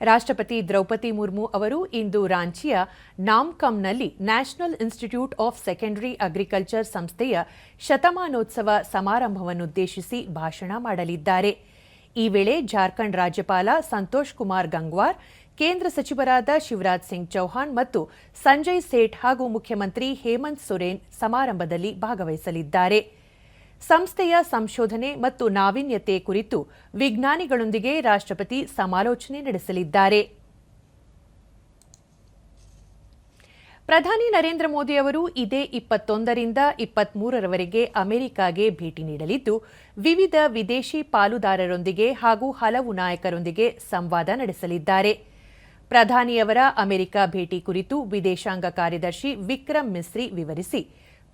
ರಾಷ್ಟ್ರಪತಿ ದ್ರೌಪದಿ ಮುರ್ಮು ಅವರು ಇಂದು ರಾಂಚಿಯ ನಾಮ್ಕಂನಲ್ಲಿ National Institute of Secondary Agriculture ಸಂಸ್ಥೆಯ ಶತಮಾನೋತ್ಸವ ಸಮಾರಂಭವನ್ನುದ್ದೇಶಿಸಿ ಭಾಷಣ ಮಾಡಲಿದ್ದಾರೆ. ಈ ವೇಳೆ ಜಾರ್ಖಂಡ್ ರಾಜ್ಯಪಾಲ ಸಂತೋಷ್ ಕುಮಾರ್ ಗಂಗ್ವಾರ್, ಕೇಂದ್ರ ಸಚಿವರಾದ ಶಿವರಾಜ್ ಸಿಂಗ್ ಚೌಹಾಣ್ ಮತ್ತು ಸಂಜಯ್ ಸೇಠ್ ಹಾಗೂ ಮುಖ್ಯಮಂತ್ರಿ ಹೇಮಂತ್ ಸೊರೇನ್ ಸಮಾರಂಭದಲ್ಲಿ ಭಾಗವಹಿಸಲಿದ್ದಾರೆ. ಸಂಸ್ಥೆಯ ಸಂಶೋಧನೆ ಮತ್ತು ನಾವೀನ್ಯತೆ ಕುರಿತು ವಿಜ್ಞಾನಿಗಳೊಂದಿಗೆ ರಾಷ್ಟ್ರಪತಿ ಸಮಾಲೋಚನೆ ನಡೆಸಲಿದ್ದಾರೆ. ಪ್ರಧಾನಿ ನರೇಂದ್ರ ಮೋದಿ ಅವರು ಇದೇ ಇಪ್ಪತ್ತೊಂದರಿಂದ ಇಪ್ಪತ್ಮೂರರವರೆಗೆ ಅಮೆರಿಕಾಗೆ ಭೇಟಿ ನೀಡಲಿದ್ದು, ವಿವಿಧ ವಿದೇಶಿ ಪಾಲುದಾರರೊಂದಿಗೆ ಹಾಗೂ ಹಲವು ನಾಯಕರೊಂದಿಗೆ ಸಂವಾದ ನಡೆಸಲಿದ್ದಾರೆ. ಪ್ರಧಾನಿಯವರ ಅಮೆರಿಕ ಭೇಟಿ ಕುರಿತು ವಿದೇಶಾಂಗ ಕಾರ್ಯದರ್ಶಿ ವಿಕ್ರಮ್ ಮಿಸ್ರಿ ವಿವರಿಸಿ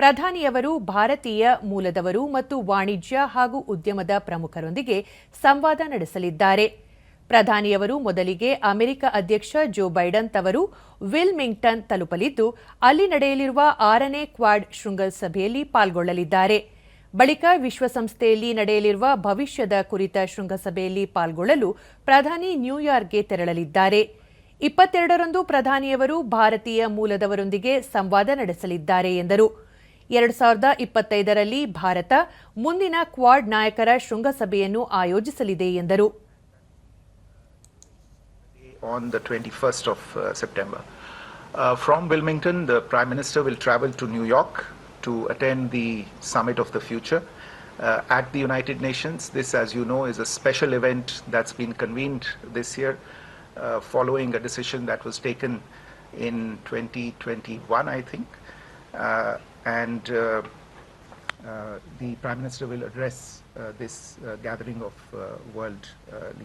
ಪ್ರಧಾನಿಯವರು ಭಾರತೀಯ ಮೂಲದವರು ಮತ್ತು ವಾಣಿಜ್ಯ ಹಾಗೂ ಉದ್ಯಮದ ಪ್ರಮುಖರೊಂದಿಗೆ ಸಂವಾದ ನಡೆಸಲಿದ್ದಾರೆ. ಪ್ರಧಾನಿಯವರು ಮೊದಲಿಗೆ ಅಮೆರಿಕ ಅಧ್ಯಕ್ಷ ಜೋ ಬೈಡನ್ ತವರು ವಿಲ್ಮಿಂಗ್ಟನ್ ತಲುಪಲಿದ್ದು, ಅಲ್ಲಿ ನಡೆಯಲಿರುವ ಆರನೇ ಕ್ವಾಡ್ ಶೃಂಗಸಭೆಯಲ್ಲಿ ಪಾಲ್ಗೊಳ್ಳಲಿದ್ದಾರೆ. ಬಳಿಕ ವಿಶ್ವಸಂಸ್ಥೆಯಲ್ಲಿ ನಡೆಯಲಿರುವ ಭವಿಷ್ಯದ ಕುರಿತ ಶೃಂಗಸಭೆಯಲ್ಲಿ ಪಾಲ್ಗೊಳ್ಳಲು ಪ್ರಧಾನಿ ನ್ಯೂಯಾರ್ಕ್ಗೆ ತೆರಳಲಿದ್ದಾರೆ. ಇಪ್ಪತ್ತೆರಡರಂದು ಪ್ರಧಾನಿಯವರು ಭಾರತೀಯ ಮೂಲದವರೊಂದಿಗೆ ಸಂವಾದ ನಡೆಸಲಿದ್ದಾರೆ ಎಂದರು. ಎರಡು ಸಾವಿರದ ಇಪ್ಪತ್ತೈದರಲ್ಲಿ ಭಾರತ ಮುಂದಿನ ಕ್ವಾಡ್ ನಾಯಕರ ಶೃಂಗಸಭೆಯನ್ನು ಆಯೋಜಿಸಲಿದೆ ಎಂದರು on the 21st of uh, September. Uh, from Wilmington, the Prime Minister will travel to New York to attend the Summit of the Future uh, at the United Nations. This, as you know, is a special event that's been convened this year uh, following a decision that was taken in 2021, I think. Uh, and uh, uh, the Prime Minister will address this gathering of world leaders.